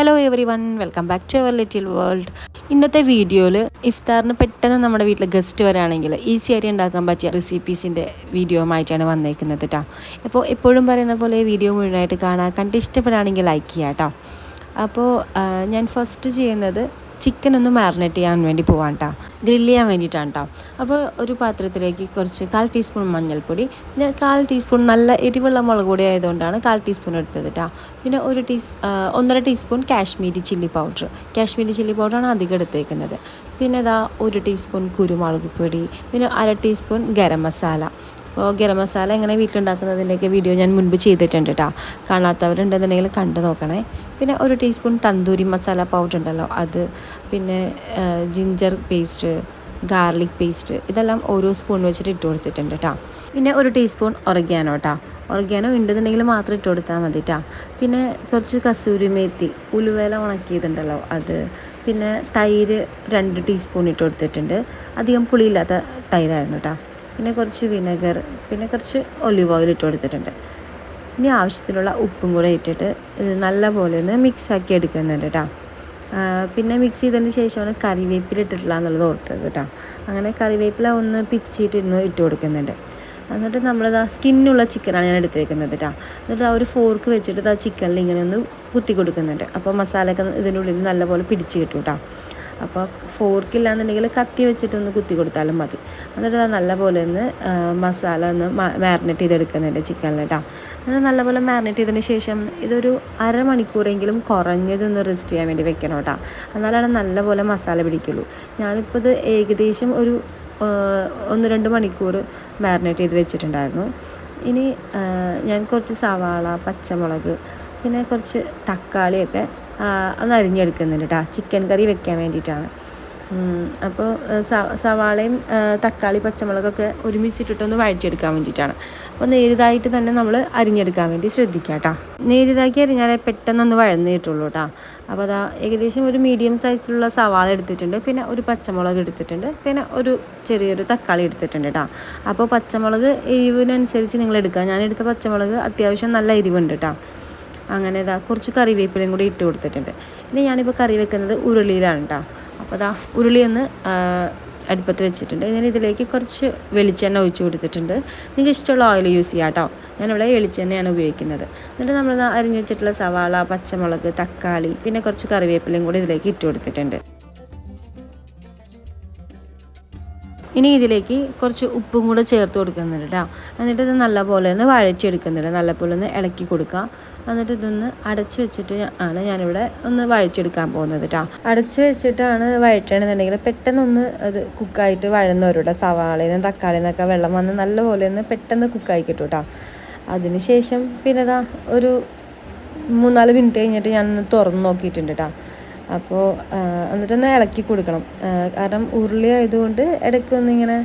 Hello everyone welcome back to our little world ഇന്നത്തെ വീഡിയോയിൽ ഇഫ്താറിന് പെട്ടെന്ന് നമ്മുടെ വീട്ടിൽ ഗസ്റ്റ് വരാണെങ്കിൽ ഈസി ആയിട്ട് ഉണ്ടാക്കാൻ പറ്റിയ റെസിപ്പീസിന്റെ വീഡിയോ ആയിട്ടാണ് വന്നേക്കുന്നത് കേട്ടോ അപ്പോൾ എപ്പോഴും പറയുന്ന പോലെ വീഡിയോ മുഴുവനായിട്ട് കാണാൻ കണ്ട് ഇഷ്ടപ്പെടുകയാണെങ്കിൽ ലൈക്ക് ചെയ്യാം കേട്ടോ അപ്പോൾ ഞാൻ ഫസ്റ്റ് ചെയ്യുന്നത് ചിക്കൻ ഒന്ന് മാറിനേറ്റ് ചെയ്യാൻ വേണ്ടി പോവാം കേട്ടോ ഗ്രില്ല് ചെയ്യാൻ വേണ്ടിയിട്ടാണ് കേട്ടോ അപ്പോൾ ഒരു പാത്രത്തിലേക്ക് കുറച്ച് കാൽ ടീസ്പൂൺ മഞ്ഞൾപ്പൊടി പിന്നെ കാൽ ടീസ്പൂൺ നല്ല എരിവുള്ള മുളക് പൊടി ആയതുകൊണ്ടാണ് കാൽ ടീസ്പൂൺ എടുത്തത് കേട്ടോ പിന്നെ ഒരു ടീസ് ഒന്നര teaspoon Kashmiri chilli powder Kashmiri chilli പൗഡറാണ് അധികം എടുത്തേക്കുന്നത്. പിന്നെ ഇതാ ഒരു ടീസ്പൂൺ കുരുമുളക് പൊടി പിന്നെ അര ടീസ്പൂൺ ഗരം മസാല. അപ്പോൾ ഗരം മസാല എങ്ങനെ വീട്ടിലുണ്ടാക്കുന്നതിന്റെയൊക്കെ വീഡിയോ ഞാൻ മുൻപ് ചെയ്തിട്ടുണ്ട് കേട്ടോ. കാണാത്തവരുണ്ടെന്നുണ്ടെങ്കിൽ കണ്ടു നോക്കണേ. പിന്നെ ഒരു ടീസ്പൂൺ തന്തൂരി മസാല പൗഡർ ഉണ്ടല്ലോ അത് പിന്നെ ജിഞ്ചർ പേസ്റ്റ് ഗാർലിക് പേസ്റ്റ് ഇതെല്ലാം ഓരോ സ്പൂൺ വെച്ചിട്ട് ഇട്ട് കൊടുത്തിട്ടുണ്ട് കേട്ടോ. പിന്നെ ഒരു ടീസ്പൂൺ ഒറഗ്യാനോ കേട്ടോ. ഒറഗ്യാനോ ഉണ്ടെന്നുണ്ടെങ്കിൽ മാത്രം ഇട്ട് കൊടുത്താൽ മതി കേട്ടോ. പിന്നെ കുറച്ച് കസൂരി മേത്തി ഉലുവേല ഉണക്കിയതുണ്ടല്ലോ അത്. പിന്നെ തൈര് രണ്ട് ടീസ്പൂൺ ഇട്ട് കൊടുത്തിട്ടുണ്ട്. അധികം പുളിയില്ലാത്ത തൈരായിരുന്നു കേട്ടോ. പിന്നെ കുറച്ച് വിനെഗർ പിന്നെ കുറച്ച് ഒലിവ് ഓയിൽ ഇട്ട് കൊടുത്തിട്ടുണ്ട്. ഇനി ആവശ്യത്തിനുള്ള ഉപ്പും കൂടെ ഇട്ടിട്ട് നല്ല പോലെ ഒന്ന് മിക്സ് ആക്കി എടുക്കുന്നുണ്ട് കേട്ടോ പിന്നെ മിക്സ് ചെയ്തതിന് ശേഷമാണ് കറിവേപ്പില ഇട്ടിട്ടില്ല എന്നുള്ളത് ഓർത്തത് കേട്ടോ അങ്ങനെ കറിവേപ്പില ഒന്ന് പിച്ചിട്ടിരുന്ന് ഇട്ട് കൊടുക്കുന്നുണ്ട്. എന്നിട്ട് നമ്മളിത് ആ സ്കിന്നുള്ള ചിക്കനാണ് ഞാൻ എടുത്തേക്കുന്നത് കേട്ടോ എന്നിട്ട് ആ ഒരു ഫോർക്ക് വെച്ചിട്ട് ആ ചിക്കനിൽ ഇങ്ങനെ ഒന്ന് കുത്തി കൊടുക്കുന്നുണ്ട്. അപ്പോൾ മസാലയൊക്കെ ഇതിന്റെ ഉള്ളിൽ നല്ലപോലെ പിടിച്ച് കിട്ടും കേട്ടോ അപ്പോൾ ഫോർക്കില്ല എന്നുണ്ടെങ്കിൽ കത്തി വെച്ചിട്ടൊന്ന് കുത്തി കൊടുത്താലും മതി. എന്നിട്ട് നല്ലപോലെ ഒന്ന് മസാല ഒന്ന് മാരിനേറ്റ് ചെയ്തെടുക്കുന്നുണ്ട് ചിക്കനിൽ കേട്ടോ. എന്നിട്ട് നല്ലപോലെ മാരിനേറ്റ് ചെയ്തതിന് ശേഷം ഇതൊരു അരമണിക്കൂറെങ്കിലും കുറഞ്ഞതൊന്ന് റെസ്റ്റ് ചെയ്യാൻ വേണ്ടി വെക്കണം കേട്ടോ. എന്നാലാണ് നല്ലപോലെ മസാല പിടിക്കുള്ളൂ. ഞാനിപ്പോൾ ഇത് ഏകദേശം ഒരു ഒന്ന് രണ്ട് മണിക്കൂർ മാരിനേറ്റ് ചെയ്ത് വെച്ചിട്ടുണ്ടായിരുന്നു. ഇനി ഞാൻ കുറച്ച് സവാള പച്ചമുളക് പിന്നെ കുറച്ച് തക്കാളിയൊക്കെ ഒന്ന് അരിഞ്ഞെടുക്കുന്നുണ്ട് കേട്ടോ ചിക്കൻ കറി വെക്കാൻ വേണ്ടിയിട്ടാണ്. അപ്പോൾ സവാളയും തക്കാളി പച്ചമുളകൊക്കെ ഒരുമിച്ചിട്ടിട്ടൊന്ന് വഴറ്റിയെടുക്കാൻ വേണ്ടിയിട്ടാണ്. അപ്പോൾ നേരിതായിട്ട് തന്നെ നമ്മൾ അരിഞ്ഞെടുക്കാൻ വേണ്ടി ശ്രദ്ധിക്കുക കേട്ടോ നേരിതാക്കി അരിഞ്ഞാലേ പെട്ടെന്നൊന്ന് വഴന്ന് കിട്ടുള്ളൂ കേട്ടോ അപ്പോൾ അതാ ഏകദേശം ഒരു മീഡിയം സൈസിലുള്ള സവാള എടുത്തിട്ടുണ്ട്. പിന്നെ ഒരു പച്ചമുളക് എടുത്തിട്ടുണ്ട്. പിന്നെ ഒരു ചെറിയൊരു തക്കാളി എടുത്തിട്ടുണ്ട് കേട്ടോ അപ്പോൾ പച്ചമുളക് എരിവിനനുസരിച്ച് നിങ്ങൾ എടുക്കുക. ഞാൻ എടുത്ത പച്ചമുളക് അത്യാവശ്യം നല്ല എരിവുണ്ട് കേട്ടോ അങ്ങനെ ഇതാ കുറച്ച് കറിവേപ്പിലയും കൂടി ഇട്ട് കൊടുത്തിട്ടുണ്ട്. ഇനി ഞാനിപ്പോൾ കറി വെക്കുന്നത് ഉരുളിയിലാണ് കേട്ടോ അപ്പോൾ അതാ ഉരുളി ഒന്ന് അടുപ്പത്ത് വെച്ചിട്ടുണ്ട്. ഞാൻ ഇതിലേക്ക് കുറച്ച് വെളിച്ചെണ്ണ ഒഴിച്ച് കൊടുത്തിട്ടുണ്ട്. നിങ്ങൾക്ക് ഇഷ്ടമുള്ള ഓയിൽ യൂസ് ചെയ്യാം കേട്ടോ ഞാനിവിടെ വെളിച്ചെണ്ണയാണ് ഉപയോഗിക്കുന്നത്. എന്നിട്ട് നമ്മൾ അരിഞ്ഞ് വെച്ചിട്ടുള്ള സവാള പച്ചമുളക് തക്കാളി പിന്നെ കുറച്ച് കറിവേപ്പിലയും കൂടി ഇതിലേക്ക് ഇട്ട് കൊടുത്തിട്ടുണ്ട്. ഇനി ഇതിലേക്ക് കുറച്ച് ഉപ്പും കൂടെ ചേർത്ത് കൊടുക്കുന്നുണ്ട് കേട്ടോ എന്നിട്ട് ഇത് നല്ലപോലെ ഒന്ന് വഴച്ചെടുക്കുന്നുണ്ട് നല്ലപോലെ ഒന്ന് ഇളക്കി കൊടുക്കുക. എന്നിട്ട് ഇതൊന്ന് അടച്ചു വെച്ചിട്ട് ആണ് ഞാനിവിടെ ഒന്ന് വഴച്ചെടുക്കാൻ പോകുന്നത് കേട്ടോ അടച്ചു വെച്ചിട്ടാണ് വഴറ്റണമെന്നുണ്ടെങ്കിൽ പെട്ടെന്നൊന്ന് അത് കുക്കായിട്ട് വഴന്ന് വരും കേട്ടോ സവാളയിൽ നിന്ന് തക്കാളിയിൽ നിന്നൊക്കെ വെള്ളം വന്ന് നല്ലപോലെ ഒന്ന് പെട്ടെന്ന് കുക്കായി കിട്ടും കേട്ടോ അതിന് ശേഷം പിന്നെ ഇതാ ഒരു മൂന്നാൽ മിനിറ്റ് കഴിഞ്ഞിട്ട് ഞാനൊന്ന് തുറന്ന് നോക്കിയിട്ടുണ്ട് കേട്ടോ അപ്പോൾ എന്നിട്ടൊന്ന് ഇളക്കി കൊടുക്കണം. കാരണം ഉരുളി ആയതുകൊണ്ട് ഇടയ്ക്ക് ഒന്നിങ്ങനെ ഇങ്ങനെ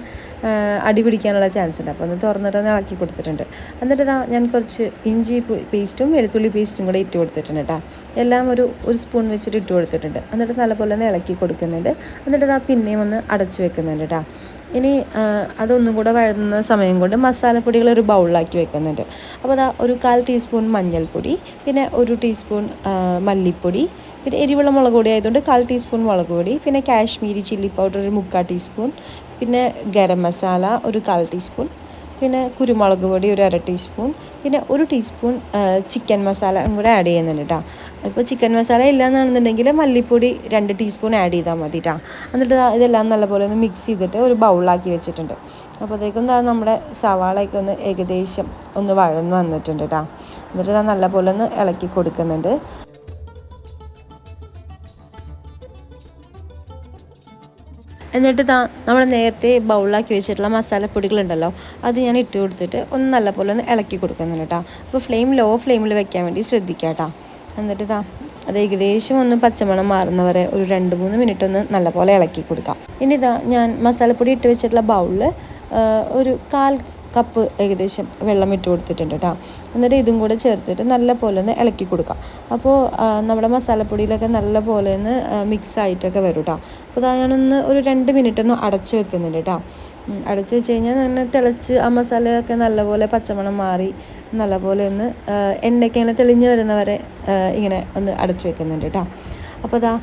അടി പിടിക്കാനുള്ള ചാൻസ് ഉണ്ട്. അപ്പോൾ ഒന്ന് തുറന്നിട്ടൊന്ന് ഇളക്കി കൊടുത്തിട്ടുണ്ട്. എന്നിട്ട് ഞാൻ കുറച്ച് ഇഞ്ചി പേസ്റ്റും വെളുത്തുള്ളി പേസ്റ്റും കൂടെ ഇട്ട് കൊടുത്തിട്ടുണ്ട് കേട്ടോ എല്ലാം ഒരു ഒരു സ്പൂൺ വെച്ചിട്ട് ഇട്ട് കൊടുത്തിട്ടുണ്ട്. എന്നിട്ട് നല്ലപോലെ ഒന്ന് ഇളക്കി കൊടുക്കുന്നുണ്ട്. എന്നിട്ട് ആ പിന്നെയും ഒന്ന് അടച്ചു വെക്കുന്നുണ്ട് കേട്ടോ ഇനി അതൊന്നും കൂടെ വഴന്ന സമയം കൊണ്ട് മസാലപ്പൊടികൾ ഒരു ബൗളിലാക്കി വെക്കുന്നുണ്ട്. അപ്പോൾ അതാ ഒരു കാൽ ടീസ്പൂൺ മഞ്ഞൾപ്പൊടി പിന്നെ ഒരു ടീസ്പൂൺ മല്ലിപ്പൊടി പിന്നെ എരിവുള്ള മുളക് പൊടി ആയതുകൊണ്ട് കാൽ ടീസ്പൂൺ മുളക് പൊടി പിന്നെ കാശ്മീരി ചില്ലി പൗഡർ ഒരു മുക്കാൽ ടീസ്പൂൺ പിന്നെ ഗരം മസാല ഒരു കാൽ ടീസ്പൂൺ പിന്നെ കുരുമുളക് പൊടി ഒരു അര ടീസ്പൂൺ പിന്നെ ഒരു ടീസ്പൂൺ ചിക്കൻ മസാല കൂടെ ആഡ് ചെയ്യുന്നുണ്ട് കേട്ടോ ഇപ്പോൾ ചിക്കൻ മസാല ഇല്ലയെന്നാണെന്നുണ്ടെങ്കിൽ മല്ലിപ്പൊടി രണ്ട് ടീസ്പൂൺ ആഡ് ചെയ്താൽ മതി കേട്ടോ എന്നിട്ട് ഇതെല്ലാം നല്ലപോലെ ഒന്ന് മിക്സ് ചെയ്തിട്ട് ഒരു ബൗളാക്കി വെച്ചിട്ടുണ്ട്. അപ്പോഴത്തേക്കും നമ്മുടെ സവാളയൊക്കെ ഒന്ന് ഏകദേശം ഒന്ന് വഴന്ന് വന്നിട്ടുണ്ട് കേട്ടോ എന്നിട്ട് നല്ലപോലെ ഒന്ന് ഇളക്കി കൊടുക്കുന്നുണ്ട്. എന്നിട്ട് നമ്മൾ നേരത്തെ ബൗളിലാക്കി വെച്ചിട്ടുള്ള മസാലപ്പൊടികളുണ്ടല്ലോ അത് ഞാൻ ഇട്ട് കൊടുത്തിട്ട് ഒന്ന് നല്ലപോലെ ഒന്ന് ഇളക്കി കൊടുക്കുന്നുണ്ട് കേട്ടോ. അപ്പോൾ ഫ്ലെയിം ലോ ഫ്ലെയിമിൽ വെക്കാൻ വേണ്ടി ശ്രദ്ധിക്കുക കേട്ടോ. എന്നിട്ട് താ അത് ഏകദേശം ഒന്ന് പച്ചമണം മാറുന്നവരെ ഒരു രണ്ട് മൂന്ന് മിനിറ്റ് ഒന്ന് നല്ലപോലെ ഇളക്കി കൊടുക്കാം. ഇനി ഇതാ ഞാൻ മസാലപ്പൊടി ഇട്ട് വെച്ചിട്ടുള്ള ബൗളിൽ ഒരു കാൽ കപ്പ് ഏകദേശം വെള്ളം ഇട്ട് കൊടുത്തിട്ടുണ്ട് കേട്ടോ. എന്നിട്ട് ഇതും കൂടെ ചേർത്തിട്ട് നല്ല പോലെ ഒന്ന് ഇളക്കി കൊടുക്കാം. അപ്പോൾ നമ്മുടെ മസാലപ്പൊടിയിലൊക്കെ നല്ല പോലെ ഒന്ന് മിക്സ് ആയിട്ടൊക്കെ വരും കേട്ടോ. അപ്പോൾ ഞാനൊന്ന് ഒരു രണ്ട് മിനിറ്റ് ഒന്ന് അടച്ച് വെക്കുന്നുണ്ട് കേട്ടോ. അടച്ച് വെച്ച് കഴിഞ്ഞാൽ നല്ല തിളച്ച് ആ മസാലയൊക്കെ നല്ലപോലെ പച്ചമണം മാറി നല്ലപോലെ ഒന്ന് എണ്ണയൊക്കെ ഇങ്ങനെ തെളിഞ്ഞ് വരുന്നവരെ ഇങ്ങനെ ഒന്ന് അടച്ച് വെക്കുന്നുണ്ട് കേട്ടോ. അപ്പോൾ അതാ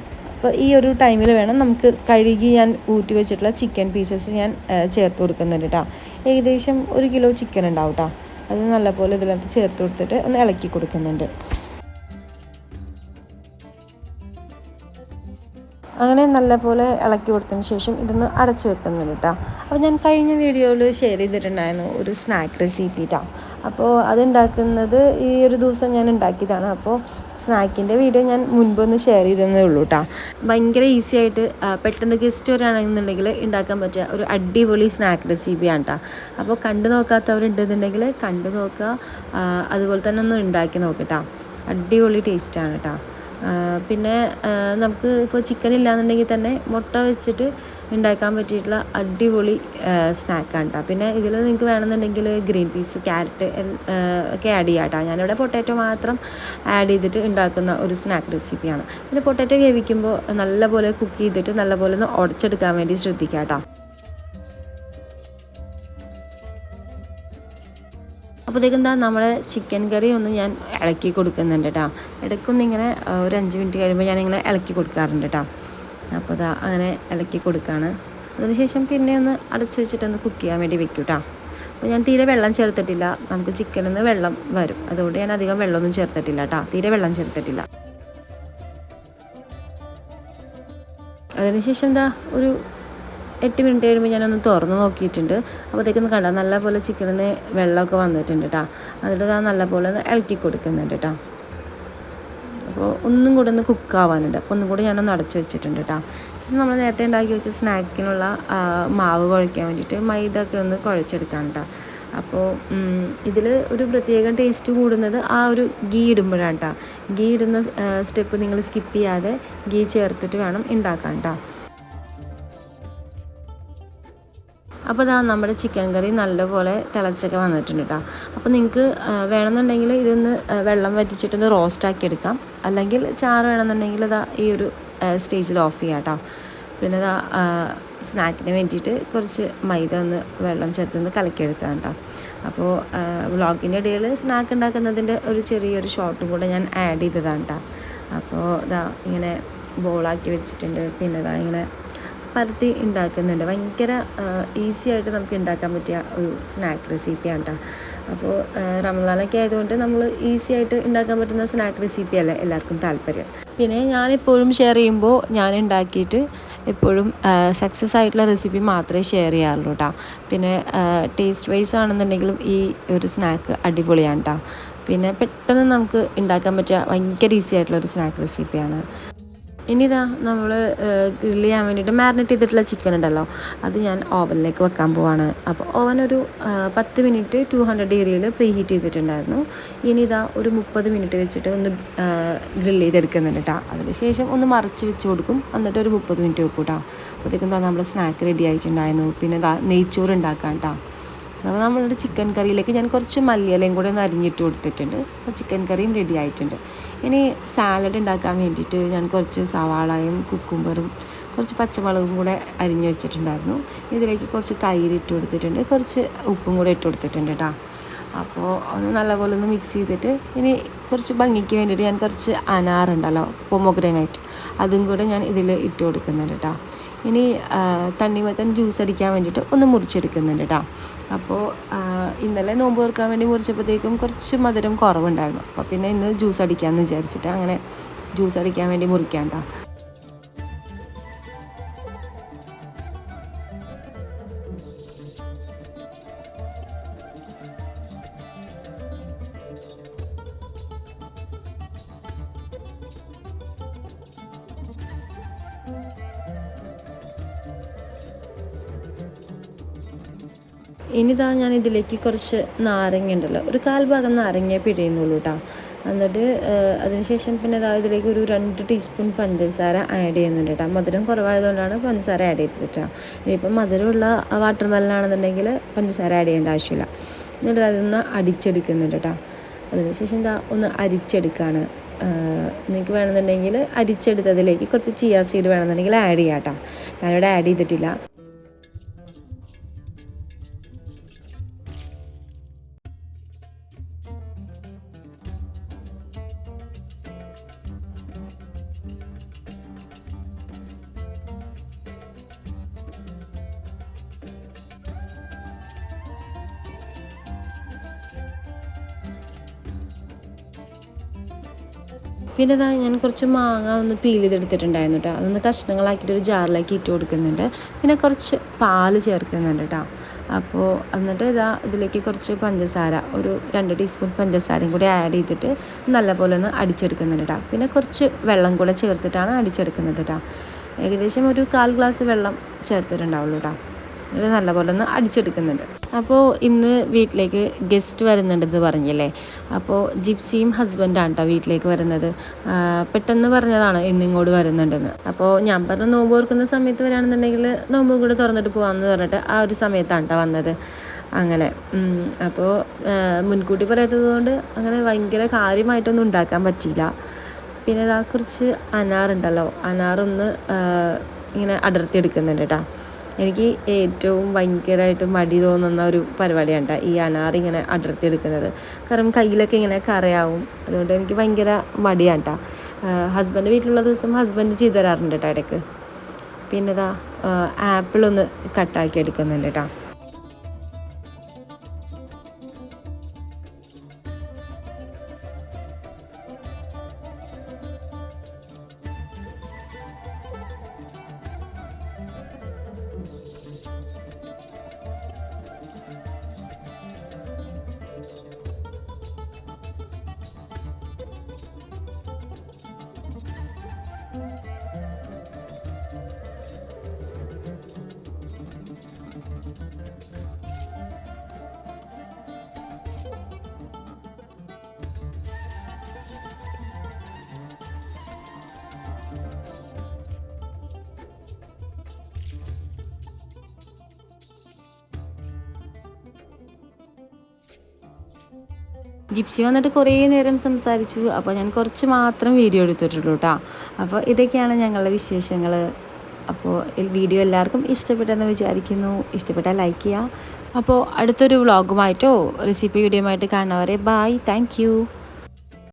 അപ്പോൾ ഈ ഒരു ടൈമിൽ വേണം നമുക്ക് കഴുകി ഞാൻ ഊറ്റി വെച്ചിട്ടുള്ള ചിക്കൻ പീസസ് ഞാൻ ചേർത്ത് കൊടുക്കുന്നുണ്ട് കേട്ടോ ഏകദേശം ഒരു കിലോ ചിക്കൻ ഉണ്ടാവും കേട്ടോ അത് നല്ലപോലെ ഇതിനകത്ത് ചേർത്ത് കൊടുത്തിട്ട് ഒന്ന് ഇളക്കി കൊടുക്കുന്നുണ്ട്. അങ്ങനെ നല്ലപോലെ ഇളക്കി കൊടുത്തതിന് ശേഷം ഇതൊന്ന് അടച്ചു വെക്കുന്നുണ്ട് കേട്ടോ അപ്പോൾ ഞാൻ കഴിഞ്ഞ വീഡിയോയിൽ ഷെയർ ചെയ്തിട്ടുണ്ടായിരുന്നു ഒരു സ്നാക്ക് റെസിപ്പി കേട്ടോ അപ്പോൾ അതുണ്ടാക്കുന്നത് ഈ ഒരു ദിവസം ഞാൻ ഉണ്ടാക്കിയതാണ്. അപ്പോൾ സ്നാക്കിന്റെ വീഡിയോ ഞാൻ മുൻപൊന്ന് ഷെയർ ചെയ്തതേ ഉള്ളൂ കേട്ടോ ഭയങ്കര ഈസി ആയിട്ട് പെട്ടെന്ന് ഗസ്റ്റ് വരികയാണെന്നുണ്ടെങ്കിൽ ഉണ്ടാക്കാൻ പറ്റിയ ഒരു അടിപൊളി സ്നാക്ക് റെസിപ്പിയാണ് കേട്ടോ അപ്പോൾ കണ്ടു നോക്കാത്തവരുണ്ടെന്നുണ്ടെങ്കിൽ കണ്ടു നോക്കുക. അതുപോലെ തന്നെ ഒന്ന് ഉണ്ടാക്കി നോക്കട്ടോ അടിപൊളി ടേസ്റ്റാണ് കേട്ടോ പിന്നെ നമുക്ക് ഇപ്പോൾ ചിക്കൻ ഇല്ലാന്നുണ്ടെങ്കിൽ തന്നെ മുട്ട വെച്ചിട്ട് ഉണ്ടാക്കാൻ പറ്റിയിട്ടുള്ള അടിപൊളി സ്നാക്കാണ് കേട്ടോ പിന്നെ ഇതിൽ നിങ്ങൾക്ക് വേണമെന്നുണ്ടെങ്കിൽ ഗ്രീൻ പീസ് ക്യാരറ്റ് ഒക്കെ ആഡ് ചെയ്യാം കേട്ടോ ഞാനിവിടെ പൊട്ടാറ്റോ മാത്രം ആഡ് ചെയ്തിട്ട് ഉണ്ടാക്കുന്ന ഒരു സ്നാക്ക് റെസിപ്പിയാണ്. പിന്നെ പൊട്ടാറ്റോ വേവിക്കുമ്പോൾ നല്ലപോലെ കുക്ക് ചെയ്തിട്ട് നല്ലപോലെ ഒന്ന് ഉടച്ചെടുക്കാൻ വേണ്ടി ശ്രദ്ധിക്കാം കേട്ടോ അപ്പോഴത്തേക്കും എന്താ നമ്മളെ ചിക്കൻ കറി ഒന്ന് ഞാൻ ഇളക്കി കൊടുക്കുന്നുണ്ട് കേട്ടോ ഇടയ്ക്കൊന്നിങ്ങനെ ഒരു അഞ്ച് മിനിറ്റ് കഴിയുമ്പോൾ ഞാനിങ്ങനെ ഇളക്കി കൊടുക്കാറുണ്ട് കേട്ടോ അപ്പോൾ അതാ അങ്ങനെ ഇളക്കി കൊടുക്കുകയാണ്. അതിനുശേഷം പിന്നെ ഒന്ന് അടച്ചു വെച്ചിട്ടൊന്ന് കുക്ക് ചെയ്യാൻ വേണ്ടി വെക്കും കേട്ടോ അപ്പോൾ ഞാൻ തീരെ വെള്ളം ചേർത്തിട്ടില്ല. നമുക്ക് ചിക്കനിൽ നിന്ന് വെള്ളം വരും. അതുകൊണ്ട് ഞാൻ അധികം വെള്ളമൊന്നും ചേർത്തിട്ടില്ല കേട്ടോ തീരെ വെള്ളം ചേർത്തിട്ടില്ല. അതിനുശേഷം എന്താ ഒരു എട്ട് മിനിറ്റ് കഴിയുമ്പോൾ ഞാനൊന്ന് തുറന്ന് നോക്കിയിട്ടുണ്ട്. അപ്പോഴത്തേക്കൊന്ന് കണ്ട? നല്ലപോലെ ചിക്കനിൽ നിന്ന് വെള്ളമൊക്കെ വന്നിട്ടുണ്ട് കേട്ടോ എന്നിട്ട് അത് നല്ലപോലെ ഒന്ന് ഇളക്കി കൊടുക്കുന്നുണ്ട് കേട്ടോ അപ്പോൾ ഒന്നും കൂടെ ഒന്ന് കുക്ക് ആവാനുണ്ട്. അപ്പോൾ ഒന്നും കൂടെ ഞാനൊന്ന് അടച്ചു വെച്ചിട്ടുണ്ട് കേട്ടോ. നമ്മൾ നേരത്തെ ഉണ്ടാക്കി വെച്ച സ്നാക്കിനുള്ള മാവ് കുഴക്കാൻ വേണ്ടിയിട്ട് മൈദ ഒക്കെ ഒന്ന് കുഴച്ചെടുക്കാൻ കേട്ടോ. അപ്പോൾ ഇതിൽ ഒരു പ്രത്യേകം ടേസ്റ്റ് കൂടുന്നത് ആ ഒരു ഗീ ഇടുമ്പോഴാണ് കേട്ടോ. ഗീ ഇടുന്ന സ്റ്റെപ്പ് നിങ്ങൾ സ്കിപ്പ് ചെയ്യാതെ ഗീ ചേർത്തിട്ട് വേണം ഉണ്ടാക്കാൻ കേട്ടോ. അപ്പോൾ ഇതാ നമ്മുടെ ചിക്കൻ കറി നല്ലപോലെ തിളച്ചൊക്കെ വന്നിട്ടുണ്ട് കേട്ടോ അപ്പോൾ നിങ്ങൾക്ക് വേണമെന്നുണ്ടെങ്കിൽ ഇതൊന്ന് വെള്ളം വറ്റിച്ചിട്ടൊന്ന് റോസ്റ്റ് ആക്കി എടുക്കാം. അല്ലെങ്കിൽ ചാറ് വേണമെന്നുണ്ടെങ്കിൽ ഇതാ ഈ ഒരു സ്റ്റേജിൽ ഓഫ് ചെയ്യാം കേട്ടോ പിന്നെ ഇതാ സ്നാക്കിന് വേണ്ടിയിട്ട് കുറച്ച് മൈദ ഒന്ന് വെള്ളം ചേർത്തൊന്ന് കലക്കിയെടുക്കാം കേട്ടോ അപ്പോൾ വ്ളോഗിന്റെ ഇടയിൽ സ്നാക്ക് ഉണ്ടാക്കുന്നതിന്റെ ഒരു ചെറിയൊരു ഷോട്ടും കൂടെ ഞാൻ ആഡ് ചെയ്തതാണ് കേട്ടോ അപ്പോൾ ഇതാ ഇങ്ങനെ ബോളാക്കി വെച്ചിട്ടുണ്ട്. പിന്നെ ഇതാ ഇങ്ങനെ പരത്തി ഉണ്ടാക്കുന്നുണ്ട്. ഭയങ്കര ഈസി ആയിട്ട് നമുക്ക് ഉണ്ടാക്കാൻ പറ്റിയ ഒരു സ്നാക്ക് റെസിപ്പിയാണ് കേട്ടോ അപ്പോൾ റമദാനൊക്കെ ആയതുകൊണ്ട് നമ്മൾ ഈസി ആയിട്ട് ഉണ്ടാക്കാൻ പറ്റുന്ന സ്നാക്ക് റെസിപ്പിയല്ലേ എല്ലാവർക്കും താല്പര്യം. പിന്നെ ഞാൻ എപ്പോഴും ഷെയർ ചെയ്യുമ്പോൾ ഞാൻ ഉണ്ടാക്കിയിട്ട് എപ്പോഴും സക്സസ് ആയിട്ടുള്ള റെസിപ്പി മാത്രമേ ഷെയർ ചെയ്യാറുള്ളൂ കേട്ടോ പിന്നെ ടേസ്റ്റ് വൈസ് ആണെന്നുണ്ടെങ്കിലും ഈ ഒരു സ്നാക്ക് അടിപൊളിയാണ് കേട്ടോ പിന്നെ പെട്ടെന്ന് നമുക്ക് ഉണ്ടാക്കാൻ പറ്റിയ ഭയങ്കര ഈസി ആയിട്ടുള്ള ഒരു സ്നാക്ക് റെസിപ്പിയാണ് ഇനി ഇതാ നമ്മൾ ഗ്രില്ല് ചെയ്യാൻ വേണ്ടിയിട്ട് മാരിനേറ്റ് ചെയ്തിട്ടുള്ള ചിക്കൻ ഉണ്ടല്ലോ അത് ഞാൻ ഓവനിലേക്ക് വെക്കാൻ പോവാണ്. അപ്പോൾ ഓവൻ ഒരു പത്ത് മിനിറ്റ് ടു ഹൺഡ്രഡ് ഡിഗ്രിയിൽ പ്രീ ഹീറ്റ് ചെയ്തിട്ടുണ്ടായിരുന്നു. ഇനി ഇതാ ഒരു മുപ്പത് മിനിറ്റ് വെച്ചിട്ട് ഒന്ന് ഗ്രില്ല് ചെയ്തെടുക്കുന്നുണ്ട് കേട്ടോ അതിനുശേഷം ഒന്ന് മറിച്ച് വെച്ച് കൊടുക്കും. എന്നിട്ട് ഒരു മുപ്പത് മിനിറ്റ് വെക്കും കേട്ടോ അപ്പോഴത്തേക്കും എന്താ നമ്മുടെ സ്നാക്ക് റെഡി ആയിട്ടുണ്ടായിരുന്നു. പിന്നെ നെയ്ച്ചോറ് ഉണ്ടാക്കാം കേട്ടോ അപ്പോൾ നമ്മളുടെ ചിക്കൻ കറിയിലേക്ക് ഞാൻ കുറച്ച് മല്ലിയിലയും കൂടെ ഒന്ന് അരിഞ്ഞിട്ട് കൊടുത്തിട്ടുണ്ട്. അപ്പോൾ ചിക്കൻ കറിയും റെഡി ആയിട്ടുണ്ട്. ഇനി സാലഡ് ഉണ്ടാക്കാൻ വേണ്ടിയിട്ട് ഞാൻ കുറച്ച് സവാളയും കുക്കുംബറും കുറച്ച് പച്ചമുളകും കൂടെ അരിഞ്ഞു വെച്ചിട്ടുണ്ടായിരുന്നു. ഇതിലേക്ക് കുറച്ച് തൈര് ഇട്ട് കൊടുത്തിട്ടുണ്ട്. കുറച്ച് ഉപ്പും കൂടെ ഇട്ട് കൊടുത്തിട്ടുണ്ട് കേട്ടോ. അപ്പോൾ ഒന്ന് നല്ലപോലെ ഒന്ന് മിക്സ് ചെയ്തിട്ട് ഇനി കുറച്ച് ഭംഗിക്ക് വേണ്ടിയിട്ട് ഞാൻ കുറച്ച് അനാറുണ്ടല്ലോ പൊമോഗ്രനൈറ്റ് അതും കൂടെ ഞാൻ ഇതിൽ ഇട്ട് കൊടുക്കുന്നുണ്ട് കേട്ടോ. ഇനി തണ്ണിമത്തൻ ജ്യൂസ് അടിക്കാൻ വേണ്ടിയിട്ട് ഒന്ന് മുറിച്ചെടുക്കുന്നുണ്ട് കേട്ടോ അപ്പോൾ ഇന്നലെ നോമ്പ് തുറക്കാൻ വേണ്ടി മുറിച്ചപ്പോഴത്തേക്കും കുറച്ച് മധുരം കുറവുണ്ടായിരുന്നു. അപ്പോൾ പിന്നെ ഇന്ന് ജ്യൂസ് അടിക്കാമെന്ന് വിചാരിച്ചിട്ട് അങ്ങനെ ജ്യൂസ് അടിക്കാൻ വേണ്ടി മുറിക്കാം കേട്ടോ ഇനിതാ ഞാൻ ഇതിലേക്ക് കുറച്ച് നാരങ്ങ ഉണ്ടല്ലോ. ഒരു കാൽഭാഗം നാരങ്ങ പിഴിയുന്നുള്ളൂ കേട്ടോ എന്നിട്ട് അതിനുശേഷം പിന്നെ ഇതാ ഇതിലേക്ക് ഒരു രണ്ട് ടീസ്പൂൺ പഞ്ചസാര ആഡ് ചെയ്യുന്നുണ്ട് കേട്ടോ മധുരം കുറവായതുകൊണ്ടാണ് പഞ്ചസാര ആഡ് ചെയ്തത് കേട്ടോ ഇനിയിപ്പം മധുരമുള്ള വാട്ടർ മെല്ലാണെന്നുണ്ടെങ്കിൽ പഞ്ചസാര ആഡ് ചെയ്യേണ്ട ആവശ്യമില്ല. എന്നിട്ട് അതൊന്ന് അടിച്ചെടുക്കുന്നുണ്ട് കേട്ടോ അതിനുശേഷം ഇതാ ഒന്ന് അരിച്ചെടുക്കുകയാണ് നിങ്ങൾക്ക് വേണമെന്നുണ്ടെങ്കിൽ അരിച്ചെടുത്തതിലേക്ക് കുറച്ച് ചിയാ സീഡ് വേണമെന്നുണ്ടെങ്കിൽ ആഡ് ചെയ്യാം കേട്ടോ ഞാനിവിടെ ആഡ് ചെയ്തിട്ടില്ല. പിന്നെ ഇതാ ഞാൻ കുറച്ച് മാങ്ങ ഒന്ന് പീൽ ചെയ്തെടുത്തിട്ടുണ്ടായിരുന്നു കേട്ടോ അതൊന്ന് കഷ്ണങ്ങളാക്കിയിട്ട് ഒരു ജാറിലേക്ക് ഇട്ട് കൊടുക്കുന്നുണ്ട്. പിന്നെ കുറച്ച് പാൽ ചേർക്കുന്നുണ്ട് കേട്ടോ അപ്പോൾ എന്നിട്ട് ഇതാ ഇതിലേക്ക് കുറച്ച് പഞ്ചസാര ഒരു രണ്ട് ടീസ്പൂൺ പഞ്ചസാരയും കൂടി ആഡ് ചെയ്തിട്ട് നല്ലപോലെ ഒന്ന് അടിച്ചെടുക്കുന്നുണ്ട് കേട്ടോ പിന്നെ കുറച്ച് വെള്ളം കൂടെ ചേർത്തിട്ടാണ് അടിച്ചെടുക്കുന്നത് കേട്ടോ ഏകദേശം ഒരു കാൽ ഗ്ലാസ് വെള്ളം ചേർത്തിട്ടുണ്ടാവുള്ളൂ കേട്ടോ ഇത് നല്ലപോലെ ഒന്ന് അടിച്ചെടുക്കുന്നുണ്ട്. അപ്പോൾ ഇന്ന് വീട്ടിലേക്ക് ഗസ്റ്റ് വരുന്നുണ്ടെന്ന് പറഞ്ഞില്ലേ? അപ്പോൾ ജിപ്സിയും ഹസ്ബൻഡാണ് കേട്ടോ വീട്ടിലേക്ക് വരുന്നത്. പെട്ടെന്ന് പറഞ്ഞതാണ് ഇന്ന് ഇങ്ങോട്ട് വരുന്നുണ്ടെന്ന്. അപ്പോൾ ഞാൻ പറഞ്ഞ നോമ്പ് ഓർക്കുന്ന സമയത്ത് വരികയാണെന്നുണ്ടെങ്കിൽ നോമ്പും കൂടെ തുറന്നിട്ട് പോകാമെന്ന് പറഞ്ഞിട്ട് ആ ഒരു സമയത്താണ് കേട്ടോ വന്നത്. അങ്ങനെ അപ്പോൾ മുൻകൂട്ടി പറയാത്തത് കൊണ്ട് അങ്ങനെ ഭയങ്കര കാര്യമായിട്ടൊന്നും ഉണ്ടാക്കാൻ പറ്റിയില്ല. പിന്നെ ഇതാ കുറച്ച് അനാറുണ്ടല്ലോ. അനാറൊന്ന് ഇങ്ങനെ അടർത്തി എടുക്കുന്നുണ്ട് കേട്ടോ എനിക്ക് ഏറ്റവും ഭയങ്കരമായിട്ട് മടി തോന്നുന്ന ഒരു പരിപാടിയാണ് ഈ അനാർ ഇങ്ങനെ അടർത്തി എടുക്കുന്നത്. കാരണം കയ്യിലൊക്കെ ഇങ്ങനെ കറയാവും അതുകൊണ്ട് എനിക്ക് ഭയങ്കര മടിയാണ് കേട്ടോ ഹസ്ബൻഡ് വീട്ടിലുള്ള ദിവസം ഹസ്ബൻഡ് ചെയ്തു തരാറുണ്ട് കേട്ടോ ഇടയ്ക്ക്. പിന്നെ ഇതാ ആപ്പിൾ ഒന്ന് കട്ടാക്കി എടുക്കുന്നുണ്ട് കേട്ടോ ജിപ്സി വന്നിട്ട് കുറേ നേരം സംസാരിച്ചു. അപ്പോൾ ഞാൻ കുറച്ച് മാത്രം വീഡിയോ എടുത്തിട്ടുള്ളൂ കേട്ടോ അപ്പോൾ ഇതൊക്കെയാണ് ഞങ്ങളുടെ വിശേഷങ്ങൾ അപ്പോൾ വീഡിയോ എല്ലാവർക്കും ഇഷ്ടപ്പെട്ടെന്ന് വിചാരിക്കുന്നു. ഇഷ്ടപ്പെട്ടാൽ ലൈക്ക് ചെയ്യുക അപ്പോൾ അടുത്തൊരു വ്ളോഗുമായിട്ടോ റെസിപ്പി വീഡിയോ ആയിട്ട് കാണുന്നവരെ ബായ് താങ്ക്